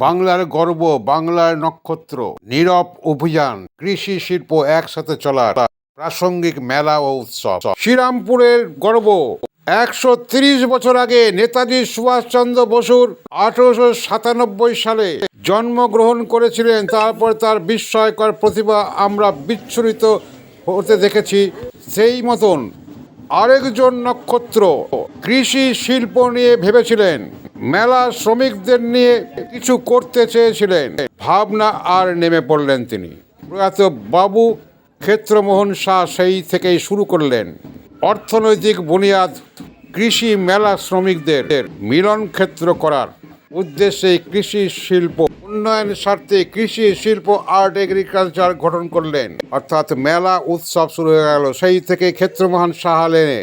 বাংলার গর্ব, বাংলার নক্ষত্র, নীরব অভিযান, কৃষি শিল্প একসাথে চলার প্রাসঙ্গিক মেলা ও উৎসব। শ্রীরামপুরের গর্ব। একশো তিরিশ বছর আগে নেতাজি সুভাষচন্দ্র বসুর আঠারোশো সাতানব্বই সালে জন্মগ্রহণ করেছিলেন। তারপর তার বিস্ময়কর প্রতিভা আমরা বিচ্ছুরিত হতে দেখেছি সেই মতন। আরেকজন নক্ষত্র কৃষি শিল্প নিয়ে ভেবেছিলেন। মেলা শ্রমিকদের নিয়ে কিছু করতে চেয়েছিলেন। ভাবনা আর নেমে পড়লেন তিনি। প্রয়াত বাবু ক্ষেত্রমোহন শাহ সেই থেকেই শুরু করলেন। অর্থনৈতিক বুনিয়াদ, কৃষি মেলা শ্রমিকদের মিলন ক্ষেত্র করার। উদ্দেশ্যে কৃষি শিল্প, উন্নয়ন স্বার্থে কৃষি শিল্প আর্ট এগ্রিকালচার গঠন করলেন। অর্থাৎ মেলা উৎসব শুরু হয়ে গেল। সেই থেকে ক্ষেত্রমোহন সাহালেনে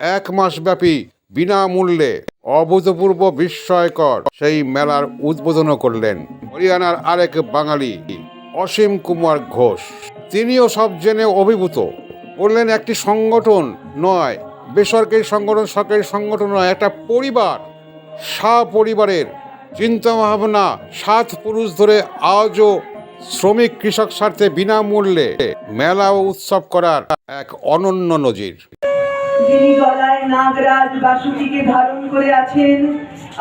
এক মাস ব্যাপী বিনামূল্যে অভূতপূর্ব বিস্ময়কর সেই মেলার উদ্বোধনও করলেন। হরিয়ানার আরেক বাঙালি, অসীম কুমার ঘোষ। তিনিও সব জেনে অভিভূত। বললেন, একটি সংগঠন নয়, বেসরকারি সংগঠন, সরকারি সংগঠন নয়, একটা পরিবার। সা পরিবারের চিন্তা ভাবনা সাত পুরুষ ধরে আজও শ্রমিক কৃষক স্বার্থে বিনামূল্যে মেলা ও উৎসব করার এক অনন্য নজির। যিনি গলায় নাগরাজ বাসুটিকে ধারণ করে আছেন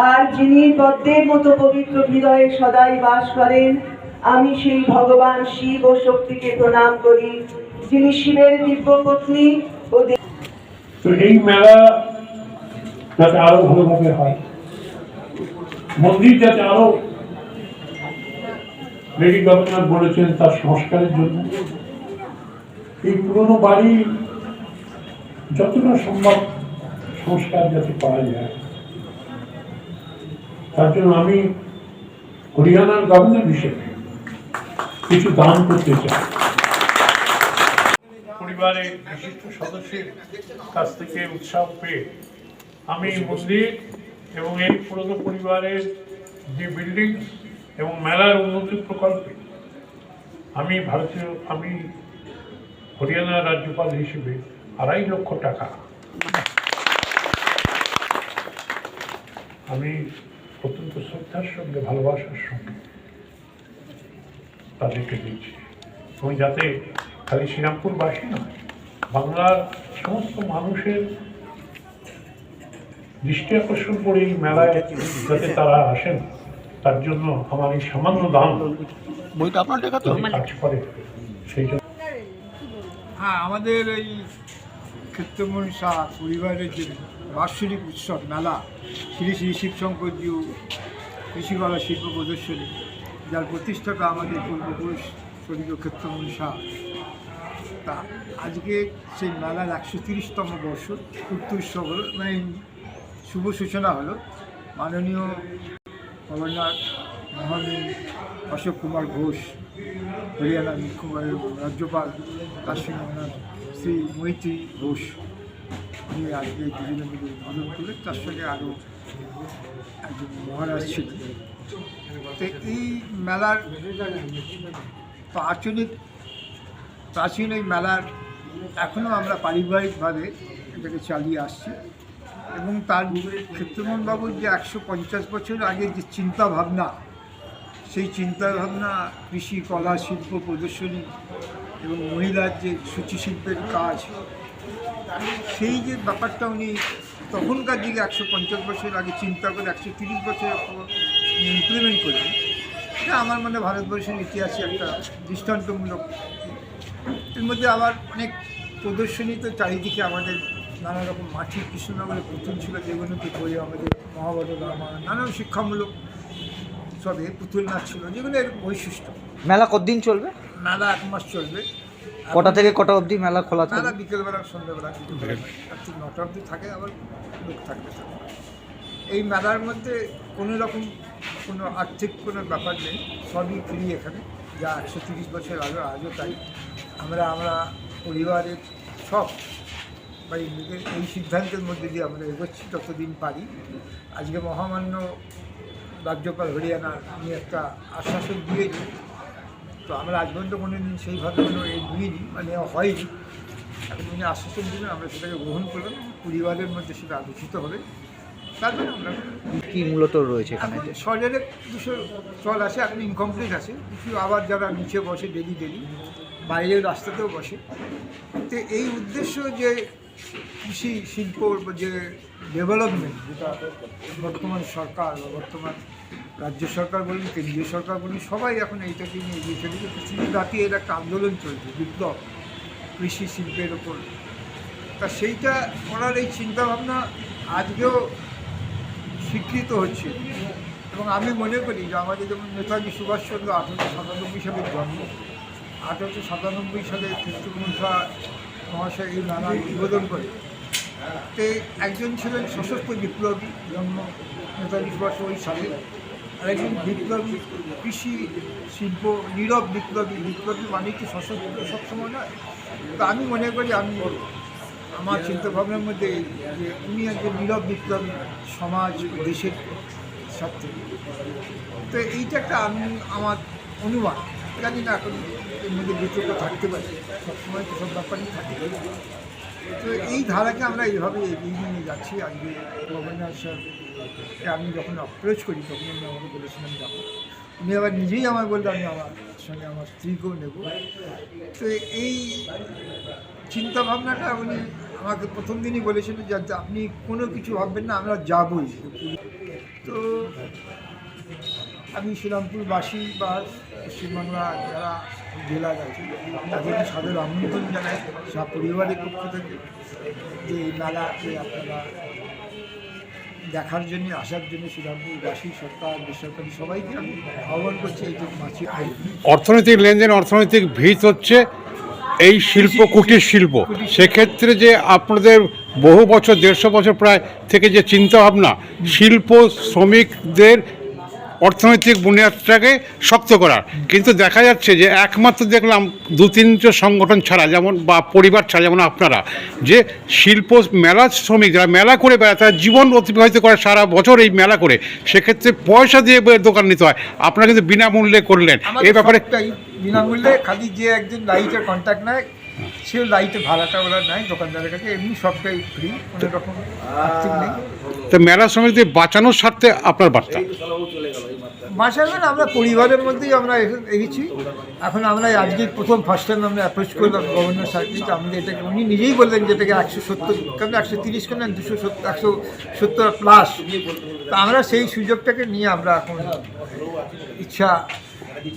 আর যিনি পদ্মের মতো পবিত্র হৃদয়ে সদাই বাস করেন আমি সেই ভগবান শিব ও শক্তিকে প্রণাম করি যিনি শিবের দিব্য পত্নী ও তো এই মেলা যাতে আরও ভালোভাবে হয়। মন্দির যাতে আরও লেডি গভর্নর বলেছেন তার সংস্কারের জন্য। এই পুরনো বাড়ি যতটা সম্ভব সংস্কার যাতে করা যায়। তার জন্য আমি হরিয়ানার গভর্নর হিসেবে কিছু দান করতে চাই। পরিবারের বিশিষ্ট সদস্যের কাছ থেকে উৎসাহ পেয়ে আমি মন্দির এবং এই পুরনো পরিবারের যে বিল্ডিং এবং মেলার উন্নতি প্রকল্পে আমি ভারতীয়, আমি হরিয়ানা রাজ্যপাল হিসেবে আড়াই লক্ষ টাকা আমি অত্যন্ত শ্রদ্ধার সঙ্গে, ভালোবাসার সঙ্গে তাদেরকে দিচ্ছি। এবং যাতে খালি শ্রীরামপুরবাসী নয়, বাংলার সমস্ত মানুষের দৃষ্টি আকর্ষণ করে এই মেলায় যাতে তারা আসেন তার জন্য আমার এই সামান্য দাম বইটা আপনার লেখা তো? কাজ করে সেই জন্য। হ্যাঁ আমাদের এই ক্ষেত্রমনসা পরিবারের যে বার্ষিক উৎসব মেলা শ্রী শ্রী শিবশঙ্করজি কৃষিকলা শিল্প প্রদর্শনী যার প্রতিষ্ঠাতা আমাদের পূর্বপুরুষ স্বর্গীয় ক্ষেত্রমনসা তা আজকে সেই মেলার একশো তিরিশতম বর্ষ উৎসব হলো মানে শুভ সূচনা হলো। মাননীয় গভর্নর মহামীর অশোক কুমার ঘোষ হরিয়ানার মুখ্যমন্ত্রী, রাজ্যপাল তার সঙ্গে শ্রী মৈত্রী ঘোষ। উনি আজকে দুজনে মিলে উদ্বোধন করলেন তার সঙ্গে আরও একজন মহারাজ ছিলেন। তো এই মেলার প্রাচীনিক, প্রাচীন এই মেলার এখনও আমরা পারিবারিকভাবে এটাকে চালিয়ে আসছি। এবং তার ক্ষেত্রমোহন বাবুর যে একশো পঞ্চাশ বছর আগে যে চিন্তা ভাবনা সেই চিন্তাভাবনা কৃষি, কলা, শিল্প, প্রদর্শনী এবং মহিলার যে সূচি শিল্পের কাজ, সেই যে ব্যাপারটা উনি তখনকার দিকে একশো পঞ্চাশ বছর আগে চিন্তা করে একশো তিরিশ বছর ইমপ্লিমেন্ট করলেন, এটা আমার মনে ভারতবর্ষের ইতিহাসে একটা দৃষ্টান্তমূলক। এর মধ্যে আবার অনেক প্রদর্শনী তো চারিদিকে আমাদের নানা রকম মাটির কৃষ্ণনগরের পুতুল ছিল যেগুলোকে করে আমাদের মহাভারত রামায়ণ নানান শিক্ষামূলক সবে পুতুল নাচ ছিল যেগুলো এর বৈশিষ্ট্য। মেলা কতদিন চলবে? মেলা এক মাস চলবে। কটা থেকে কটা অবধি মেলা খোলা মেলা থাকবে? বিকেলবেলা সন্ধ্যেবেলা রাত্রি নটা অবধি থাকে আবার লোক থাকবে। এই মেলার মধ্যে কোনো রকম কোনো আর্থিক কোনো ব্যাপার নেই সবই ফ্রি এখানে। যা একশো তিরিশ বছর আগে আজও তাই আমরা আমরা পরিবারের সব বা এই সিদ্ধান্তের মধ্যে দিয়ে আমরা এগোচ্ছি যতদিন পারি। আজকে মহামান্য রাজ্যপাল হরিয়ানা আমি একটা আশ্বাসন দিয়েছি। তো আমরা আজ পর্যন্ত কোনো দিন সেইভাবে কোনো এই নিইনি মানে হয়নি। এখন উনি আশ্বাসন দিলেন আমরা সেটাকে গ্রহণ করলাম পরিবারের মধ্যে সেটা আলোচিত হবে। তারপরে আমরা কি মূলত রয়েছে এখানে? সরের দুশো চল আছে এখন ইনকমপ্লিট আছে। কিছু আবার যারা নিচে বসে ডেলি ডেলি বাইরের রাস্তাতেও বসে। তো এই উদ্দেশ্য যে কৃষি শিল্প যে ডেভেলপমেন্ট যেটা বর্তমান সরকার বা বর্তমান রাজ্য সরকার বলুন, কেন্দ্রীয় সরকার বলুন, সবাই এখন এইটাকে নিয়ে এগিয়ে চলেছে। পৃথিবী রাতে এর একটা আন্দোলন চলছে, বিপ্লব, কৃষি শিল্পের ওপর। তা সেইটা করার এই চিন্তাভাবনা আজকেও স্বীকৃত হচ্ছে। এবং আমি মনে করি যে আমাদের যেমন নেতাজি সুভাষচন্দ্র আঠেরোশো সাতানব্বই সালের জন্ম। আঠেরোশো সাতানব্বই সালে কৃষ্ণমনসা মহাশয় এই নানা উদ্বোধন করে। তে একজন ছিলেন সশস্ত্র বিপ্লবী, জন্ম নেতাজি সুভাষ ওই সালে। আর একজন বিপ্লবী কৃষি শিল্প, নীরব বিপ্লবী। বিপ্লবী মানে কি সশস্ত্র সবসময় নয়। তো আমি মনে করি আমি আমার চিন্তা ভাবনার মধ্যে যে উনি একজন নীরব বিপ্লবী সমাজ দেশের স্বার্থে তো এইটা একটা আমি, আমার অনুমান। জানি না, এখন এর মধ্যে বিতর্ক থাকতে পারে। সবসময় তো সব ব্যাপারই থাকে। তো এই ধারাকে আমরা এইভাবে এগিয়ে নিয়ে যাচ্ছি। আজকে গভর্নর স্যারকে আমি যখন অ্যাপ্রোচ করি, তখন উনি আমাকে বলেছিলাম যাব উনি আবার নিজেই আমায় বলল আমি আমার সঙ্গে আমার স্ত্রীকেও নেব। তো এই চিন্তাভাবনাটা উনি আমাকে প্রথম দিনই বলেছিলেন যে যে আপনি কোনো কিছু ভাববেন না, আমরা যাবই। তো আমি শ্রীরামপুরবাসী বা পশ্চিমবাংলা যারা জেলার আছে তাদেরকে সাদর আমন্ত্রণ জানাই? সব পরিবারের পক্ষ থেকে যে এই মেলাকে আপনারা দেখার জন্য আসার জন্য শ্রীরামপুরবাসী সরকার বেসরকারি সবাইকে আমি আহ্বান করছি এই যে মাছি অর্থনৈতিক লেনদেন অর্থনৈতিক ভিত হচ্ছে এই শিল্প কুটির শিল্প। সেক্ষেত্রে যে আপনাদের বহু বছর দেড়শো বছর প্রায় থেকে যে চিন্তাভাবনা শিল্প শ্রমিকদের অর্থনৈতিক বুনিয়াদটাকে শক্ত করার। কিন্তু দেখা যাচ্ছে যে একমাত্র দেখলাম দু তিনটে সংগঠন ছাড়া যেমন বা পরিবার ছাড়া যেমন আপনারা যে শিল্প মেলা শ্রমিক যারা মেলা করে বেড়ায় তারা জীবন অতিবাহিত করে সারা বছর এই মেলা করে সেক্ষেত্রে পয়সা দিয়ে দোকান নিতে হয়। আপনারা কিন্তু বিনামূল্যে করলেন। এই ব্যাপারে বিনামূল্যে খালি যে একজন লাইটের কন্ট্যাক্ট নেয় সে লাইটের ভাড়াটা ওরা নেয় দোকানদারের কাছে এমনি সবটাই ফ্রি কোনো রকম নেই। তো মেলা শ্রমিকদের বাঁচানোর স্বার্থে আপনার বার্তা। মাসালেন আমরা পরিবারের মধ্যেই আমরা এসেছি। এখন আমরা আজকে প্রথম ফার্স্ট টাইম আমরা অ্যাপ্রোচ করলাম গভর্নর স্যারকে তো আমাদের এটাকে উনি নিজেই বললেন যে এটাকে একশো সত্তর কেন একশো তিরিশ কেন দুশো সত্তর, একশো সত্তর প্লাস তো আমরা সেই সুযোগটাকে নিয়ে আমরা এখন ইচ্ছা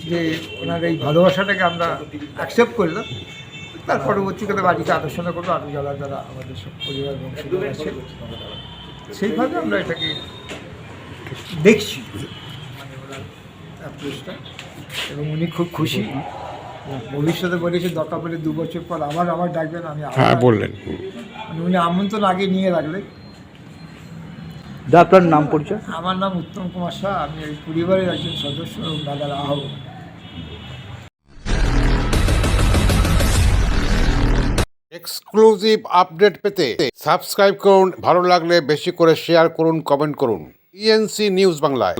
যে ওনার এই ভালোবাসাটাকে আমরা অ্যাকসেপ্ট করলাম। তার পরবর্তীকালে বাড়িতে আলোচনা করব আরও যারা যারা আমাদের সব পরিবার বংশধর আছে, সেইভাবে আমরা এটাকে দেখছি। অ্যাপ্রোচটা এবং উনি খুব খুশি। ভবিষ্যতে বলেছে দরকার পড়লে দু বছর পর আবার আবার ডাকবেন আমি হ্যাঁ বললেন। মানে উনি আমন্ত্রণ আগে নিয়ে রাখলেন দা আপনার নাম পরিচয়? আমার নাম উত্তম কুমার শাহ আমি এই পরিবারের একজন সদস্য এবং দাদার আহ্বান এক্সক্লুসিভ আপডেট পেতে সাবস্ক্রাইব করুন ভালো লাগলে বেশি করে শেয়ার করুন কমেন্ট করুন। ইএনসি নিউজ বাংলায়।